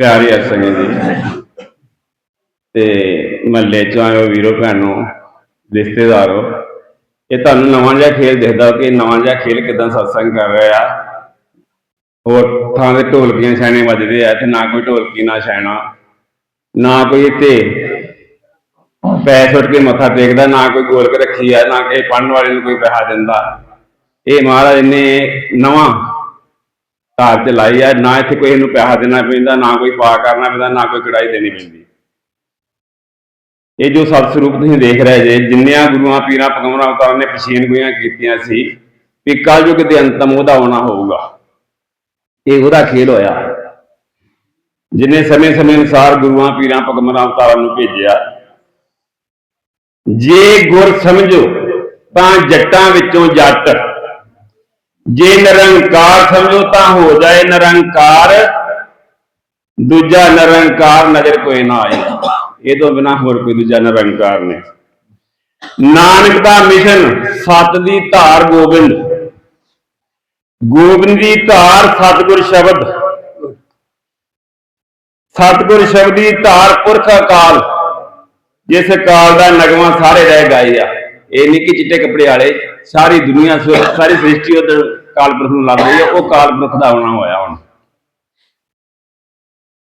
ਪਿਆਰੇ ਅਸੰਗੇ ਜੀ ਤੇ ਮਹੱਲੇ ਚੋਂ ਆਇਓ ਵੀਰੋ, ਭੈਣੋ, ਰਿਸ਼ਤੇਦਾਰੋ। ਇਹ ਤੁਹਾਨੂੰ ਨਵਾਂ ਜਿਹਾ ਖੇਲ ਦਿਖਦਾ ਕਿ ਨਵਾਂ ਜਿਹਾ ਖੇਲ ਕਿਦਾਂ ਸਤਸੰਗ ਕਰ ਰਿਹਾ ਆ। ਹੋਰ ਥਾਂ ਦੇ ਢੋਲਕੀਆਂ ਛਾਣੇ ਵੱਜਦੇ ਆ ਤੇ ਨਾ ਕੋਈ ਢੋਲਕੀ, ਨਾ ਛਾਣਾ, ਨਾ ਕੋਈ ਇੱਥੇ ਪੈ ਸੁੱਟ ਕੇ ਮੱਥਾ ਟੇਕਦਾ, ਨਾ ਕੋਈ ਗੋਲਕ ਰੱਖੀ ਆ, ਨਾ ਕਿਸੇ ਪੜਨ ਵਾਲੇ ਨੂੰ ਕੋਈ ਪੈਸਾ ਦਿੰਦਾ। ਇਹ ਮਹਾਰਾਜ ਨੇ ਨਵਾਂ ਘਰ ਚ ਲਾਈ ਆ, ਨਾ ਇੱਥੇ ਕੋਈ ਇਹਨੂੰ ਪੈਸਾ ਦੇਣਾ ਪੈਂਦਾ, ਨਾ ਕੋਈ ਪਾ ਕਰਨਾ ਪੈਂਦਾ, ਨਾ ਕੋਈ ਕੜਾਈ ਦੇਣੀ ਪੈਂਦੀ। ਇਹ ਜੋ ਸਤ ਸਰੂਪ ਤੁਸੀਂ ਦੇਖ ਰਹੇ ਜੇ, ਜਿੰਨਿਆਂ ਗੁਰੂਆਂ, ਪੀਰਾਂ, ਪਗੰਬਰਾਂ, ਅਵਤਾਰਾਂ ਨੇ ਪਛੀਨ ਗੋਈਆਂ ਕੀਤੀਆਂ ਸੀ, ਵੀ ਕਲਯੁਗ ਦੇ ਅੰਤਮ ਉਹਦਾ ਆਉਣਾ ਹੋਊਗਾ। ਇਹ ਉਹਦਾ ਖੇਲ ਹੋਇਆ। ਜਿਨੇ ਸਮੇਂ ਸਮੇਂ ਅਨੁਸਾਰ ਗੁਰੂਆਂ, ਪੀਰਾਂ, ਪਗੰਬਰਾਂ, ਅਵਤਾਰਾਂ ਨੂੰ ਭੇਜਿਆ। ਜੇ ਗੁਰ ਸਮਝੋ, ਤਾਂ ਜੱਟਾਂ ਵਿੱਚੋਂ ਜੱਟ ਜੇ ਨਿਰੰਕਾਰ ਸਮਝੋ ਤਾਂ ਹੋ ਜਾਏ ਨਿਰੰਕਾਰ, ਦੂਜਾ ਨਿਰੰਕਾਰ ਨਜ਼ਰ ਕੋਈ ਨਾ ਆਏ। ਇਹ ਤੋਂ ਬਿਨਾ ਹੋਰ ਕੋਈ ਦੂਜਾ ਨਿਰੰਕਾਰ ਨਹੀਂ। ਨਾਨਕ ਦਾ ਮਿਸ਼ਨ, ਸਤ ਦੀ ਧਾਰ ਗੋਬਿੰਦ। ਗੋਬਿੰਦ ਦੀ ਧਾਰ ਸਤਿਗੁਰ ਸ਼ਬਦ। ਸਤਿਗੁਰ ਸ਼ਬਦ ਦੀ ਧਾਰ ਪੁਰਖ ਅਕਾਲ, ਜਿਸ ਅਕਾਲ ਦਾ ਨਗਮਾ ਸਾਰੇ ਰਹਿ ਗਏ ਆ। ਇਹ ਨਹੀਂ ਕਿ ਚਿੱਟੇ ਕੱਪੜੇ ਵਾਲੇ, ਸਾਰੀ ਦੁਨੀਆ ਸਾਰੀ ਸ੍ਰਿਸ਼ਟੀ ਉਧਰ ਕਾਲ ਪੁਰਖ ਨੂੰ ਲੱਗ ਰਹੀ ਹੈ, ਉਹ ਕਾਲ ਪੁਰਖ ਦਾ ਆਉਣਾ ਹੋਇਆ ਹੁਣ।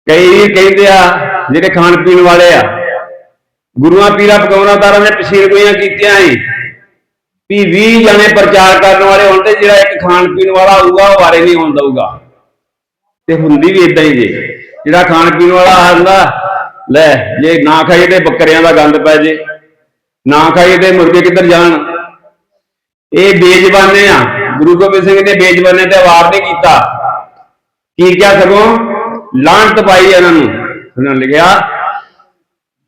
ਕਈ ਕਹਿੰਦੇ ਆ, ਜਿਹੜੇ ਖਾਣ ਪੀਣ ਵਾਲੇ ਆ, ਗੁਰੂਆਂ ਪੀਰਾਂ ਪਕੌਣਾ ਤਾਰਾਂ ਨੇ ਪਛੀਰ ਗੋਈਆਂ ਕੀਤੀਆਂ ਸੀ ਵੀ 20 ਜਣੇ ਪ੍ਰਚਾਰ ਕਰਨ ਵਾਲੇ ਹੋਣ ਤੇ ਜਿਹੜਾ ਇੱਕ ਖਾਣ ਪੀਣ ਵਾਲਾ ਆਊਗਾ, ਉਹ ਵਾਰੇ ਨਹੀਂ ਹੋਣ ਦਊਗਾ। ਤੇ ਹੁੰਦੀ ਵੀ ਇਦਾਂ ਹੀ ਜੇ। ਜਿਹੜਾ ਖਾਣ ਪੀਣ ਵਾਲਾ ਆਂਦਾ ਲੈ, ਜੇ ਨਾ ਖਾਈਏ ਤੇ ਬੱਕਰਿਆਂ ਦਾ ਗੰਦ ਪੈ ਜੇ। ਨਾ ਖਾਈਏ ਤੇ ਮੁਰਗੇ ਕਿੱਧਰ ਜਾਣ? ਇਹ ਬੇਜ਼ਬਾਨੇ ਆ। ਗੁਰੂ ਗੋਬਿੰਦ ਸਿੰਘ ਨੇ ਬੇਜ਼ਬਾਨੇ ਤੇ ਵਾਰ ਨਹੀਂ ਕੀਤਾ। ਕੀ ਕਿਹਾ ਸਗੋਂ? ਲਾਂਟ ਪਾਈ ਇਹਨਾਂ ਨੂੰ। ਉਹਨਾਂ ਨੇ ਲਿਖਿਆ,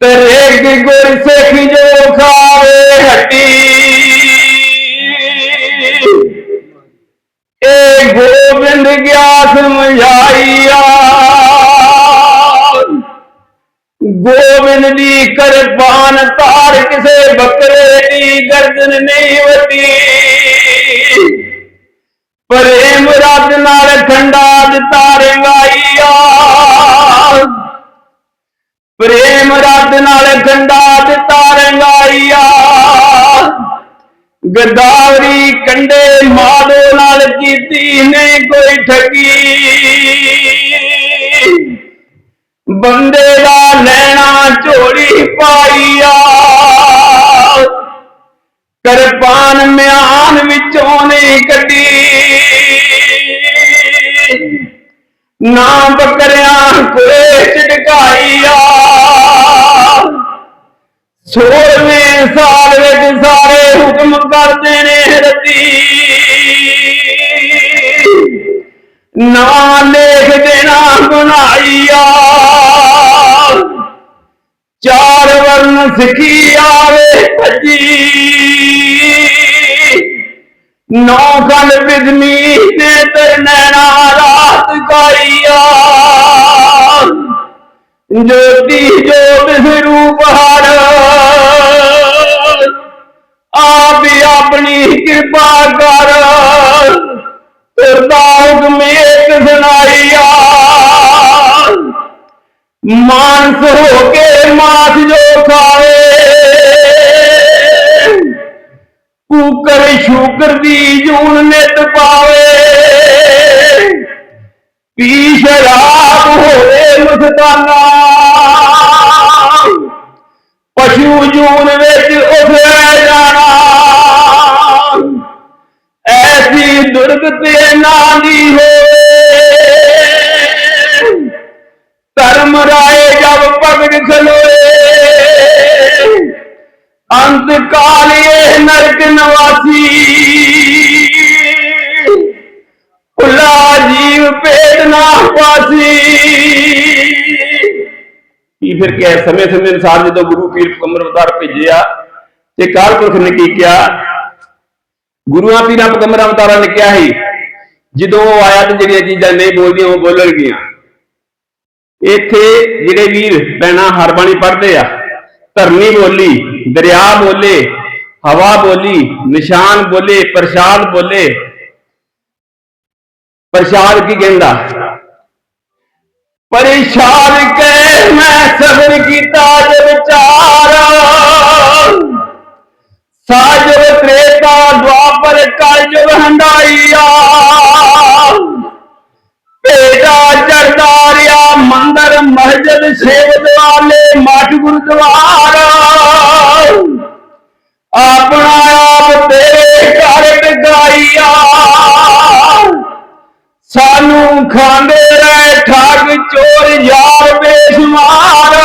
ਤੇਰੇ ਗੁਰ ਸਿੱਖ ਜੋ ਖਾਵੇ ਹੱਟੀ। ਏ ਗੋਬਿੰਦ ਗਿਆ ਸਮਝਾਈਆ ਗੋਬਿੰਦ ਦੀ ਕਿਰਪਾਨ ਤਾਰ ਕਿਸੇ ਬੱਕਰੇ ਦੀ ਗਰਦਨ ਨਹੀਂ ਵੱਡੀ ਪ੍ਰੇਮ ਰੱਬ ਨਾਲ ਖੰਡਾ ਦਿੱਤਾ ਰੰਗਾਈਆ। ਪ੍ਰੇਮ ਰੱਬ ਨਾਲ ਖੰਡਾ ਦਿੱਤਾ ਰੰਗਾਈਆ। ਗਦਾਵਰੀ ਕੰਡੇ ਮਾਦੋ ਨਾਲ ਕੀਤੀ ਨੇ ਕੋਈ ਠਗੀ। ਬੰਦੇ ਦਾ ਲੈਣਾ ਝੋਲੀ ਪਾਈਆ ਕਿਰਪਾਨ ਮਿਆਨ ਵਿੱਚੋਂ ਨੇ ਕੱਢੀ। ਨਾ ਬੱਕਰਿਆਂ ਕੋਲੇ ਝਟਕਾਈਆ ਸੋਲਵੇਂ ਸਾਲ ਵਿੱਚ ਸਾਰੇ ਹੁਕਮ ਕਰਦੇ ਨੇ ਰੱਦੀ ਨਾ ਲੇਖ ਦੇਣਾ ਬਣਾਈਆ ਚਾਰ ਵਰਨ ਸਿੱਖੀ ਆਵੇ ਭੱਜੀ। ਨੌ ਖੰਡ ਬਿਜ਼ਮੀ ਨੇ ਤੇ ਨੈਣਾ ਰਾਤ ਗਾਈਆ। ਜੋਤੀ ਜੋਤ ਸਰੂਪ ਹਰ ਆਪ ਹੀ ਆਪਣੀ ਕਿਰਪਾ ਕਰ। ਮਾਨਸ ਹੋ ਕੇ ਮਾਸ ਜੋ ਖਾਵੇ। ਕੂਕਰ ਸ਼ੂਕਰ ਦੀ ਜੂਨ ਨਿਤ ਪਾਵੇ। ਪੀ ਸ਼ਰਾਬ ਹੋਵੇ ਮਸਤਾਨਾ ਪਸ਼ੂ ਜੂਨ ਧਰਮ ਰਾਏ ਜਬ ਪਗੜ ਖਲੋਏ ਅੰਤ ਕਾਲ ਇਹ ਨਰਕ ਨਿਵਾਸੀ ਭੁੱਲਾ ਜੀਵ ਪੇਟ ਨਾ ਪਾਸੀ ਕੀ ਫਿਰ ਕਿ ਸਮੇਂ ਸਮੇਂ ਅਨੁਸਾਰ ਜਦੋਂ ਗੁਰੂ ਪੀਰ ਪਗੰਬਰ ਅਵਤਾਰ ਭੇਜਿਆ ਤੇ ਕਾਲ ਪੁਰਖ ਨੇ ਕੀ ਕਿਹਾ ਗੁਰੂਆਂ ਪੀਰਾਂ ਪਗੰਬਰਾਂ ਅਵਤਾਰਾਂ ਨੇ ਕਿਹਾ ਸੀ ਜਦੋਂ ਉਹ ਆਇਆ ਤੇ ਜਿਹੜੀਆਂ ਚੀਜ਼ਾਂ ਨਹੀਂ ਬੋਲਦੀਆਂ ਉਹ ਬੋਲਣਗੀਆਂ ਇੱਥੇ ਜਿਹੜੇ ਵੀਰ ਪੈਣਾ ਹਰਬਾਣੀ ਪੜ੍ਹਦੇ ਆ, ਧਰਨੀ ਬੋਲੀ, ਦਰਿਆ ਬੋਲੇ, ਹਵਾ ਬੋਲੀ, ਨਿਸ਼ਾਨ ਬੋਲੇ, ਪ੍ਰਸ਼ਾਦ ਬੋਲੇ। ਪ੍ਰਸ਼ਾਦ ਕੀ ਕਹਿੰਦਾ? ਪਰੇਸ਼ਾਨ ਕੇ ਮੈਂ ਸਬਰ ਕੀਤਾ ਜੇ ਵਿਚਾਰ ਸਾਜਰ ਤ੍ਰੇਤਾ ਦੁਆਪਰ ਕਲਯੁਗ ਹੰਡਾਈਆ ਭੇਟਾ ਚਰਦਾਰਿਆ ਮੰਦਰ, ਮਸਜਿਦ, ਸੇਵ ਵਾਲੇ ਮਠ ਗੁਰਦੁਆਰਾ। ਆਪਣਾ ਆਪ ਤੇਰੇ ਘਰ ਟਿਕਾਈਆ। ਸਾਨੂੰ ਖਾਂਦੇ ਰਹੇ ਠੱਗ ਚੋਰ ਯਾਰ ਬੇਸ਼ੁਮਾਰ।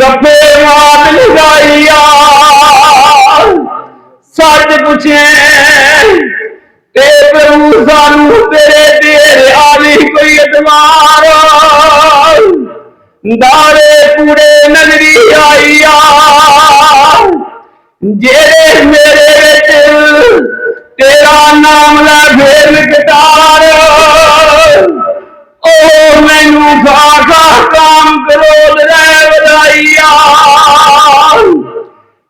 ਗੱਪੇ ਮਾਰ ਲਗਾਈਆ ਸੱਚ ਪੁੱਛੇ ਤੇ ਪ੍ਰਭੂ ਸਾਨੂੰ ਤੇਰੇ ਦੇਰ ਆਵੀ ਕੋਈ ਅਦਮਾਰ। ਦਾਰੇ ਪੂਰੇ ਨਗਰੀ ਆਈਆ ਜਿਹੜੇ ਮੇਰੇ ਵਿੱਚ ਤੇਰਾ ਨਾਮ ਲੈ ਫੇਰ ਨਿਕਟਾਰ। ਓ ਮੈਨੂੰ ਖਾ ਖਾ ਕਾਮ ਕਰੋਧ ਰਹਿ ਵਧਾਈਆ।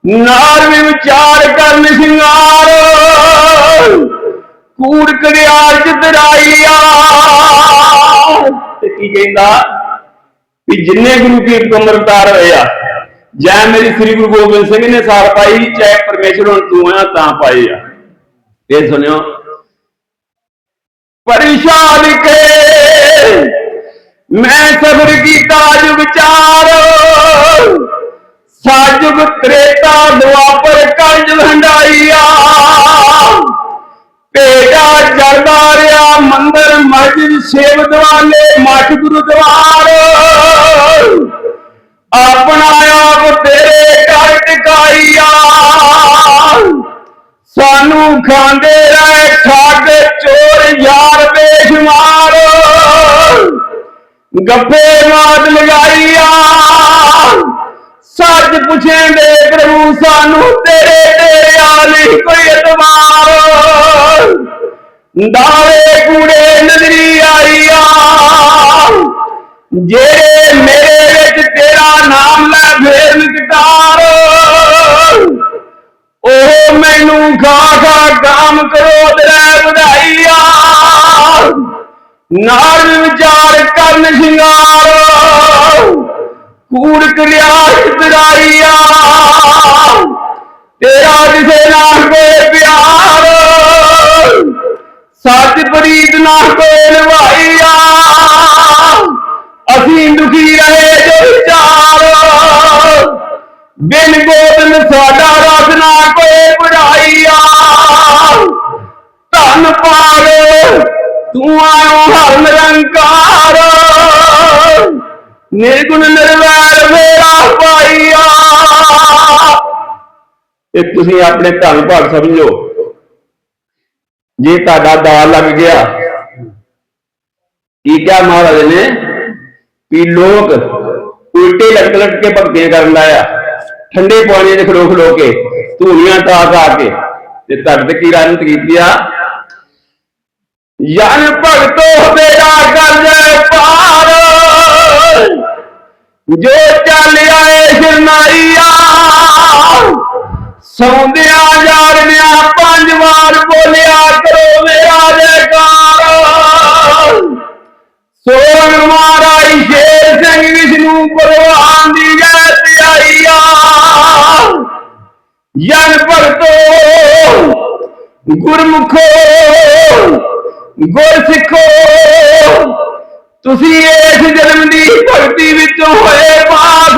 ਨਾਰ ਵੀ ਵਿਚਾਰ ਕਰਨ ਸ਼ਿੰਗਾਰ। ਕੂੜ ਕੜਿਆਲ ਚਤਰਾਈਆ ਤੇ ਕੀ ਕਹਿੰਦਾ? ਵੀ ਜਿੰਨੇ ਗੁਰੂ ਕੀਰਤ ਅੰਮ੍ਰਿਤਾਰ ਹੋਏ ਆ, ਜੈ ਮੇਰੀ ਸ੍ਰੀ ਗੁਰੂ ਗੋਬਿੰਦ ਸਿੰਘ ਨੇ ਸਾਰ ਪਾਈ, ਚਾਹੇ ਪਰਮੇਸ਼ਰ ਹੁਣ ਤੂੰ ਆ ਤਾਂ ਪਾਏ ਆ। ਇਹ ਸੁਣਿਓ। ਪਰੇਸ਼ਾਨ ਕੇ, ਮੈਂ ਸਬਰ ਕੀ ਭੇਟਾ ਜਰਦਾ ਰਿਆ ਮੰਦਰ ਮਸਜਿਦ ਸੇਵ ਦਵਾਲੇ ਮਠ ਗੁਰਦੁਆਰ ਆਪਣਾ ਆਪ ਤੇਰੇ ਘਰ ਟਿਕਾਈਆ। ਸਾਨੂੰ ਖਾਂਦੇ ਰਹੇ ਠੱਗ, ਚੋਰ, ਯਾਰ, ਬੇਸ਼ੁਮਾਰ। ਗੱਪੇ ਮਾਤ ਲਗਾਈਆ। ਸੱਚ ਪੁੱਛੇਂਦੇ ਪ੍ਰਭੂ, ਸਾਨੂੰ ਤੇਰੇ ਤੇਰੇ ਆਲੀ ਕੋਈ ਇਤਬਾਰ ਦਾਵੇ ਕੂੜੇ ਨਜ਼ਰੀ ਆਈਆ ਜਿਹੜੇ ਮੇਰੇ ਵਿੱਚ ਤੇਰਾ ਨਾਮ ਲੈ ਫੇਰ ਨਿਕਟਾਰ, ਉਹ ਮੈਨੂੰ ਖਾ ਖਾ ਕਾਮ ਕਰੋ ਤੇਰੇ ਵਧਾਈਆ ਨਾਲ ਵਿਚਾਰ ਕਰਨ ਸ਼ਿੰਗਾਰ ਕੂੜ ਕਰਿਆ ਇਤਰਾਈਆ ਤੇਰਾ ਕਿਸੇ ਨਾਲ ਕੋਈ ਪਿਆਰ ਸੱਚ ਪ੍ਰੀਤ ਨਾ ਕੋਈ ਨਿਭਾਈਆ ਅਸੀਂ ਦੁਖੀ ਰਹੇ ਜੋ ਵਿਚਾਰ। ਬਿਨ ਗੋਬਿੰਦ ਸਾਡਾ ਰਸ ਨਾ ਕੋਈ ਬੁਝਾਈਆ ਧੰਨ ਪਾਲ ਤੂੰ ਆਇਓ ਹਰ ਨਿਰੰਕਾਰ ਨਿਰਗੁਣ ਨਿਰਵੈਰ ਮੇਰਾ ਪਾਈਆ ਇਹ ਤੁਸੀਂ ਆਪਣੇ ਧੰਨ ਭਾਗ ਸਮਝੋ। ਜੇ ਤੁਹਾਡਾ ਦਾਲ ਲੱਗ ਗਿਆ ਕੀ ਕਿਹਾ ਮਹਾਰਾਜ ਨੇ ਵੀ ਲੋਕ ਉਲਟੇ ਲਟਕ ਲਟਕ ਕੇ ਭਗਤੀਆਂ ਕਰਨ ਲਾਇਆ ਠੰਡੇ ਪਾਣੀ 'ਚ ਖਲੋ ਖਲੋ ਕੇ ਧੂਣੀਆਂ ਟਾ ਟਾ ਕੇ ਤੇ ਤੁਹਾਡੇ ਤੇ ਕੀ ਰਾਜਨੀਤ ਕੀਤੀ ਆ ਯਾਨ ਭਗਤੋ ਬੇੜਾ ਕਰ ਜਾਏ ਪਾਰ ਜੋ ਚੱਲ ਆਏ ਸ਼ਰਨਾਈਆ ਸੌਂਦਿਆਂ ਗੁਰਮੁਖੋ ਗੁਰ ਸਿੱਖੋ। ਤੁਸੀਂ ਇਸ ਜਨਮ ਦੀ ਭਗਤੀ ਵਿੱਚੋਂ ਹੋਏ ਪਾਸ।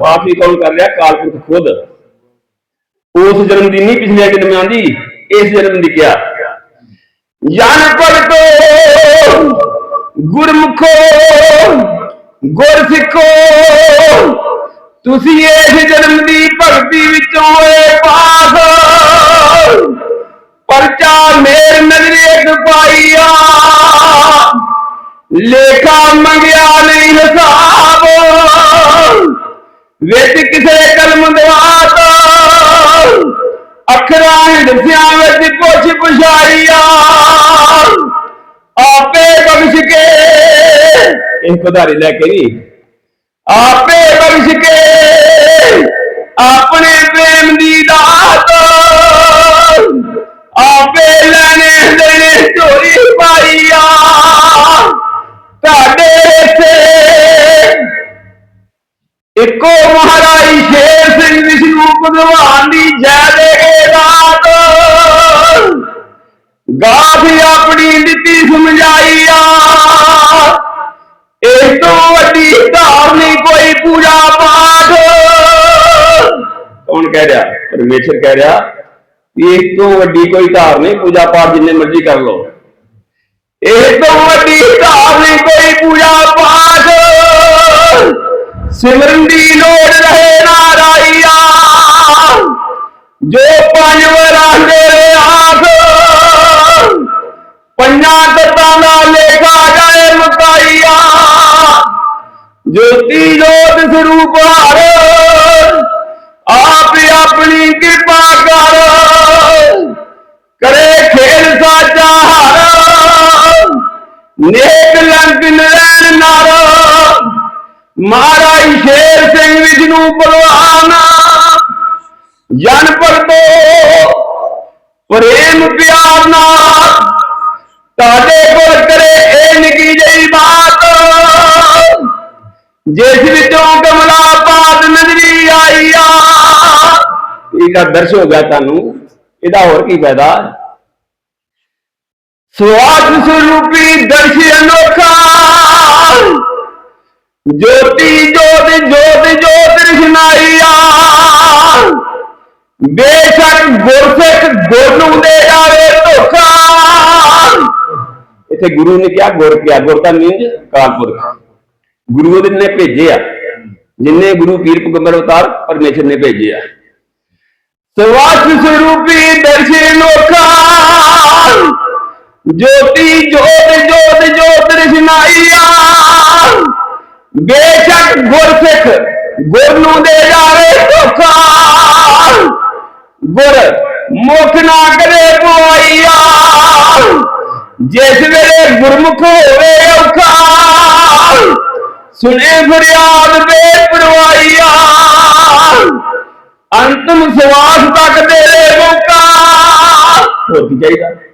ਪਾਸ ਹੀ ਕੌਣ ਕਰ ਲਿਆ ਕਾਲਪੁਰਖ ਖੁਦ। ਉਸ ਜਨਮ ਦੀ ਨਹੀਂ ਪਿਛਲੇ ਜਨਮਾਂ ਦੀ ਇਸ ਜਨਮ ਦੀ ਕਿਹਾ। ਜਨ ਭਗਤੋ ਗੁਰਮੁਖੋ ਗੁਰ ਸਿੱਖੋ। ਤੁਸੀਂ ਇਸ ਜਨਮ ਦੀ ਭਗਤੀ ਵਿੱਚੋਂ ਹੋਏ ਮੇਰ ਨਜ਼ਰੇ ਪਾਈਆ ਲੇਖਾ ਮੰਗਿਆ ਨਹੀਂ ਹਿਸਾਬ। ਵਿੱਚ ਕਿਸੇ ਕਲਮ ਦਵਾਤ ਅੱਖਰਾਂ ਹਿੰਦਸਿਆਂ ਵਿੱਚ ਪੁੱਛ ਪੁਛਾਈਆ ਆਪੇ ਬਖਸ਼ ਕੇ। ਇਹ ਪਧਾਰੀ ਲੈ ਕੇ ਨਹੀਂ ਆਪੇ ਬਖਸ਼ ਕੇ। ਆਪਣੇ ਪ੍ਰੇਮ ਦੀ ਦਾਤ। ਆਪੇ ਲੈਣੇ ਦੇਣੇ ਚੋਰੀ ਪਾਈਆ ਤੁਹਾਡੇ ਇੱਥੇ ਇੱਕੋ ਮਹਾਰਾਜ ਸ਼ੇਰ ਸਿੰਘ ਵਿਸ਼ਨੂੰ ਭਗਵਾਨ ਦੀ ਜੈ ਦੇ ਰਾਤ ਗਾਥੀ ਆਪਣੀ ਦਿੱਤੀ ਸਮਝਾਈਆ ਇਸ ਤੋਂ ਵੱਡੀ ਧਾਰਨੀ ਕੋਈ ਪੂਜਾ ਪਾਠ ਕੌਣ ਕਹਿ ਰਿਹਾ ਪਰਮੇਸ਼ਰ ਕਹਿ ਰਿਹਾ ਇਸ ਤੋਂ ਵੱਡੀ ਕੋਈ ਧਾਰ ਨਹੀਂ, ਪੂਜਾ ਪਾਠ ਜਿੰਨੇ ਮਰਜ਼ੀ ਕਰ ਲਓ। ਇਸ ਤੋਂ ਵੱਡੀ ਧਾਰ ਨਹੀਂ ਕੋਈ ਪੂਜਾ ਪਾਠ। ਸਿਮਰਨ ਦੀ ਲੋੜ ਰਹੇ ਨਾ ਜੋ ਪੰਜ ਵਰਾਂ ਦੇ ਆਖ ਪੰਜਾਂ ਤਤਾਂ ਦਾ ਲੇਖਾ ਜਾਏ ਮੁਕਾਈਆ। ਜੋਤੀ ਜੋਤ ਸਰੂਪ ਨਰੈਣ ਨਰ ਮਹਾਰਾਜ ਸ਼ੇਰ ਸਿੰਘ ਵਿਸ਼ਨੂੰ ਭਗਵਾਨ ਜਨ ਪਰਤੋ ਪ੍ਰੇਮ ਪਿਆਰ ਨਾਲ ਤੁਹਾਡੇ ਕੋਲ ਕਰੇ ਇਹ ਨਿੱਕੀ ਜਿਹੀ ਬਾਤ। ਜਿਸ ਵਿੱਚੋਂ ਕਮਲਾ ਪਾਤ ਨਜ਼ਰੀ ਆਈ ਆ। ਇਹਦਾ ਦਰਸ਼ ਹੋ ਗਿਆ ਤੁਹਾਨੂੰ। ਇਹਦਾ ਹੋਰ ਕੀ ਫਾਇਦਾ? ਸਵਾਸ ਸਰੂਪੀ ਦਰਸ਼ ਅਨੋਖਾ। ਜੋਤੀ, ਜੋਤ ਜੋਤ ਜੋਤ ਰਸ਼ਨਾਈਆ ਬੇਸ਼ੱਕ ਗੁਰਸਿੱਖ ਗੁਰ ਨੂੰ ਦੇ ਜਾਵੇ ਧੋਖਾ। ਇੱਥੇ ਗੁਰੂ ਨੇ ਕਿਹਾ, ਗੁਰ ਕਿਹਾ ਗੁਰ ਦਾ ਮੀਨਜ ਕਾਲਪੁਰਖ ਗੁਰੂ ਉਹਦੇ ਨੇ ਭੇਜੇ ਆ। ਜਿੰਨੇ ਗੁਰੂ ਪੀਰ ਪੈਗੰਬਰ ਅਵਤਾਰ ਪਰਮੇਸ਼ਰ ਨੇ ਭੇਜੇ ਆ। ਸਵਾਸ ਸਰੂਪੀ ਦਰਸ਼ਨ ਲੋਕਾ ਜੋਤੀ, ਜੋਤ ਜੋਤ ਜੋਤ ਰਸ਼ਨਾਈਆ। ਬੇਸ਼ੱਕ ਗੁਰਸਿੱਖ ਗੁਰ ਨੂੰ ਦੇ ਜਾਵੇ ਧੋਖਾ। ਗੁਰ ਮੁਖ ਨਾ ਕਰੇ ਪੁਆਈਆ। ਜਿਸ ਵੇਲੇ ਗੁਰਮੁਖ ਹੋਵੇ ਔਖਾ। ਸੁਣੇ ਫਰਿਆਦ ਬੇਪਰਵਾਈਆ ਅੰਤਮ ਸਵਾਸ ਤੱਕ ਦੇ ਮੌਕਾ। ਹੋਰ ਚਾਹੀਦਾ?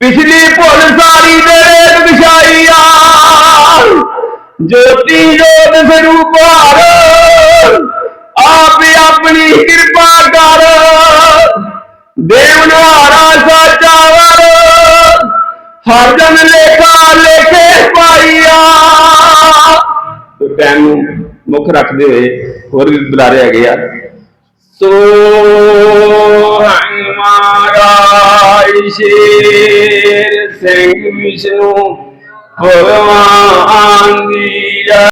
ਪਿਛਲੀ ਭੁੱਲ ਸਾਰੀ ਦੇ ਰੇਤ ਵਿਛਾਈਆ ਜੋਤੀ ਜੋਤ ਸਰੂਪ ਹਰ ਆਪ ਆਪਣੀ ਕਿਰਪਾ ਕਰ। ਦੇਵਨਹਾਰਾ ਸਾਚਾ ਵਰ, ਹਰ ਜਨ ਲੇਖਾ ਲੇਖੇ ਪਾਈਆ ਤੇ ਟਾਈਮ ਨੂੰ ਮੁੱਖ ਰੱਖਦੇ ਹੋਏ ਹੋਰ ਵੀ ਬੁਲਾਰੇ ਹੈਗੇ ਆ। tu hành ma đại sĩ sinh sinh phật an đi